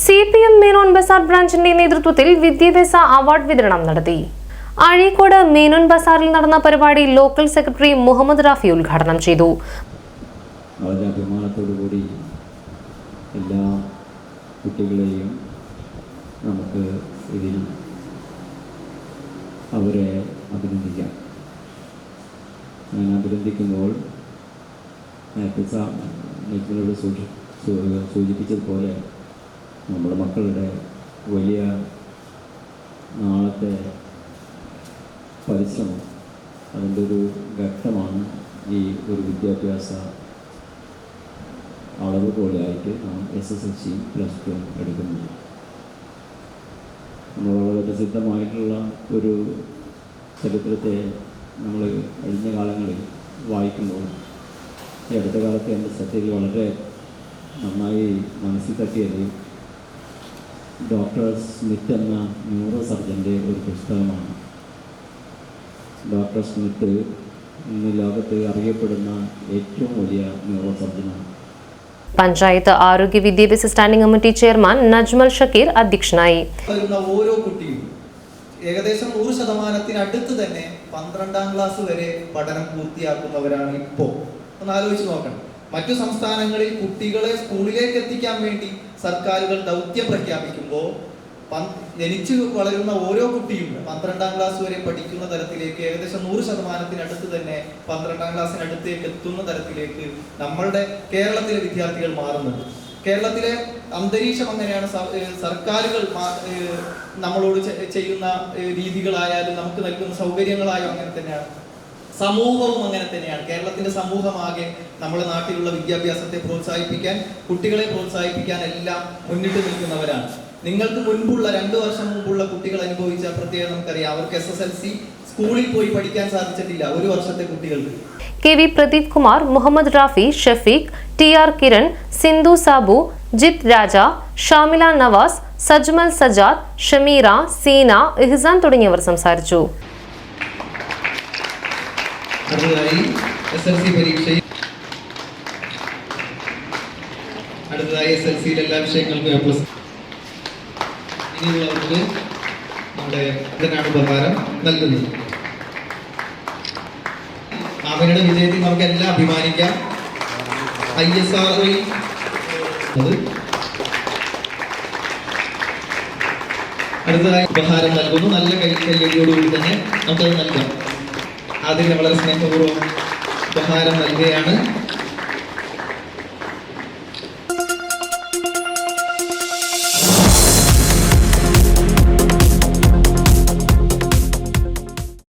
C P M Menon Bazar ബ്രാഞ്ചിന്റെ നേതൃത്വത്തിൽ വിദ്യാഭ്യാസ award വിതരണം നടത്തി. അഴീക്കോട് മേനോൻ ബസാറിൽ നടന്ന പരിപാടി ലോക്കൽ സെക്രട്ടറി മുഹമ്മദ് റാഫി ഉദ്ഘാടനം ചെയ്തു. കൂടി എല്ലാ കുട്ടികളെയും നമുക്ക് ഇതിൽ അവരെ അഭിനന്ദിക്കാം. ഞാൻ അഭിനന്ദിക്കുമ്പോൾ നേരത്തെ സൂചിപ്പിച്ചതുപോലെ നമ്മുടെ മക്കളുടെ വലിയ നാളത്തെ പരിശ്രമം അതിന്റെ ഒരു ഘട്ടമാണ് ഈ ഒരു വിദ്യാഭ്യാസ അളവ് പോലെയായിട്ട് നാം S S L plus two എടുക്കുന്നത്. നമ്മൾ വളരെ പ്രസിദ്ധമായിട്ടുള്ള ഒരു ചരിത്രത്തെ നമ്മൾ കഴിഞ്ഞ കാലങ്ങളിൽ വായിക്കുമ്പോൾ ഈ അടുത്ത കാലത്ത് എന്റെ ശ്രദ്ധയിൽ വളരെ നന്നായി മനസ്സിൽ തട്ടിയത് ഡോക്ടർ സ്മിത്ത് എന്ന ന്യൂറോ സർജന്റെ ഒരു പുസ്തകമാണ്. ഡോക്ടർ സ്മിത്ത് ഇന്ന് ലോകത്ത് അറിയപ്പെടുന്ന ഏറ്റവും വലിയ ന്യൂറോ സർജനാണ്. പഞ്ചായത്ത് ആരോഗ്യ വിദ്യാഭ്യാസ standing committee chairman Najmal Shakeer അധ്യക്ഷനായി. ഓരോ കുട്ടിയും ഏകദേശം നൂറ് ശതമാനത്തിനടുത്ത് തന്നെ പന്ത്രണ്ടാം ക്ലാസ് വരെ പഠനം പൂർത്തിയാക്കുന്നവരാണ് ഇപ്പോൾ. ഒന്ന് ആലോചിച്ച് നോക്കണം. മറ്റു സംസ്ഥാനങ്ങളിൽ കുട്ടികളെ സ്കൂളിലേക്ക് എത്തിക്കാൻ വേണ്ടി സർക്കാരുകൾ ദൗത്യം പ്രഖ്യാപിക്കുമ്പോൾ ജനിച്ചു വളരുന്ന ഓരോ കുട്ടിയും പന്ത്രണ്ടാം ക്ലാസ് വരെ പഠിക്കുന്ന തരത്തിലേക്ക് ഏകദേശം നൂറ് ശതമാനത്തിനടുത്ത് തന്നെ പന്ത്രണ്ടാം ക്ലാസ്സിനടുത്തേക്ക് എത്തുന്ന തരത്തിലേക്ക് നമ്മളുടെ കേരളത്തിലെ വിദ്യാർത്ഥികൾ മാറുന്നുണ്ട്. കേരളത്തിലെ അന്തരീക്ഷം അങ്ങനെയാണ്. സർക്കാരുകൾ നമ്മളോട് ചെയ്യുന്ന രീതികളായാലും നമുക്ക് നൽകുന്ന സൗകര്യങ്ങളായാലും അങ്ങനെ തന്നെയാണ്. സമൂഹവും അങ്ങനെ തന്നെയാണ്. കേരളത്തിന്റെ സമൂഹമാകെ നമ്മുടെ നാട്ടിലുള്ള വിദ്യാഭ്യാസത്തെ പ്രോത്സാഹിപ്പിക്കാൻ കുട്ടികളെ പ്രോത്സാഹിപ്പിക്കാൻ എല്ലാം മുന്നിട്ട് നിൽക്കുന്നവരാണ്. നിങ്ങൾക്ക് മുൻപുള്ള രണ്ടു വർഷം മുമ്പുള്ള കുട്ടികൾ അനുഭവിച്ച പ്രത്യേകം നമുക്കറിയാം. അവർക്ക് എസ് എസ് എൽ സി സ്കൂളിൽ പോയി പഠിക്കാൻ സാധിച്ചിട്ടില്ല ഒരു വർഷത്തെ കുട്ടികൾക്ക്. K V Pradeep Kumar Muhammad Rafi Shafeeq T R Kiran Sindhu Sabu Jith Raja Shamila Nawas Sajmal Sajad Shameera Seena Ihsan തുടങ്ങിയവർ സംസാരിച്ചു. അടുത്തതായി എസ് എൽ സി പരീക്ഷയിൽ അടുത്തതായി എസ് എൽ സിയിൽ എല്ലാ വിഷയങ്ങൾക്കും എ പ്ലസ് ഇനിയുള്ളവർക്ക് നമ്മുടെ ഇതിനാണ് ഉപഹാരം നൽകുന്നത് അവരുടെ വിജയത്തിൽ നമുക്ക് എല്ലാം അഭിമാനിക്കാം. ഐ എസ് ആർ ഐ അടുത്തതായി ഉപഹാരം നൽകുന്നു. നല്ല കൈ കൈയടിയോടുകൂടി തന്നെ നമുക്കത് നൽകാം. അതിന് വളരെ സ്നേഹപൂർവം ഉപഹാരം നൽകുകയാണ്.